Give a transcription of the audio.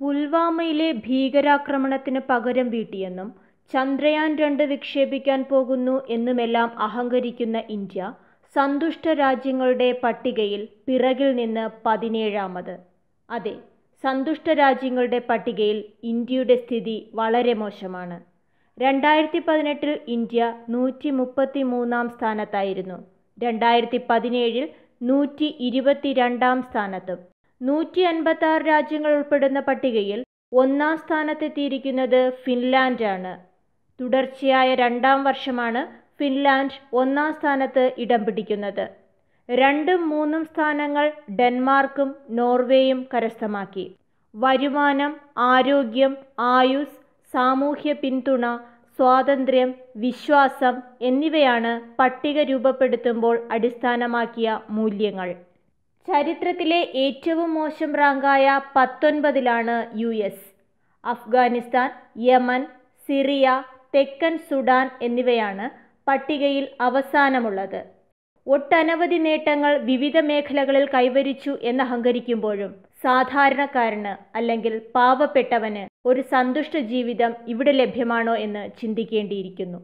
പുൽവാമയിലെ ഭീകരാക്രമണത്തിന് പകരം വീട്ടിയെന്നും ചന്ദ്രയാൻ രണ്ട് വിക്ഷേപിക്കാൻ പോകുന്നു എന്നുമെല്ലാം അഹങ്കരിക്കുന്ന ഇന്ത്യ സന്തുഷ്ട രാജ്യങ്ങളുടെ പട്ടികയിൽ പിറകിൽ നിന്ന് പതിനേഴാമത്. അതെ സന്തുഷ്ട രാജ്യങ്ങളുടെ പട്ടികയിൽ ഇന്ത്യയുടെ സ്ഥിതി വളരെ മോശമാണ്. രണ്ടായിരത്തി പതിനെട്ടിൽ ഇന്ത്യ നൂറ്റി മുപ്പത്തി മൂന്നാം സ്ഥാനത്തായിരുന്നു. രണ്ടായിരത്തി പതിനേഴിൽ നൂറ്റി ഇരുപത്തിരണ്ടാം സ്ഥാനത്തും. നൂറ്റി അൻപത്തി രാജ്യങ്ങൾ ഉൾപ്പെടുന്ന പട്ടികയിൽ ഒന്നാം സ്ഥാനത്തെത്തിയിരിക്കുന്നത് ഫിൻലാൻഡാണ്. തുടർച്ചയായ രണ്ടാം വർഷമാണ് ഫിൻലാൻഡ് ഒന്നാം സ്ഥാനത്ത് ഇടം പിടിക്കുന്നത്. രണ്ടും മൂന്നും സ്ഥാനങ്ങൾ ഡെൻമാർക്കും നോർവേയും കരസ്ഥമാക്കി. വരുമാനം ആരോഗ്യം ആയുസ് സാമൂഹ്യ പിന്തുണ സ്വാതന്ത്ര്യം വിശ്വാസം എന്നിവയാണ് പട്ടിക രൂപപ്പെടുത്തുമ്പോൾ അടിസ്ഥാനമാക്കിയ മൂല്യങ്ങൾ. ചരിത്രത്തിലെ ഏറ്റവും മോശം റാങ്കായ പത്തൊൻപതിലാണ് U S. Afghanistan Yemen Syria തെക്കൻ സുഡാൻ എന്നിവയാണ് പട്ടികയിൽ അവസാനമുള്ളത്. ഒട്ടനവധി നേട്ടങ്ങൾ വിവിധ മേഖലകളിൽ കൈവരിച്ചു എന്ന് എന്നഹങ്കരിക്കുമ്പോഴും സാധാരണക്കാരന് അല്ലെങ്കിൽ പാവപ്പെട്ടവന് ഒരു സന്തുഷ്ട ജീവിതം ഇവിടെ ലഭ്യമാണോ എന്ന് ചിന്തിക്കേണ്ടിയിരിക്കുന്നു.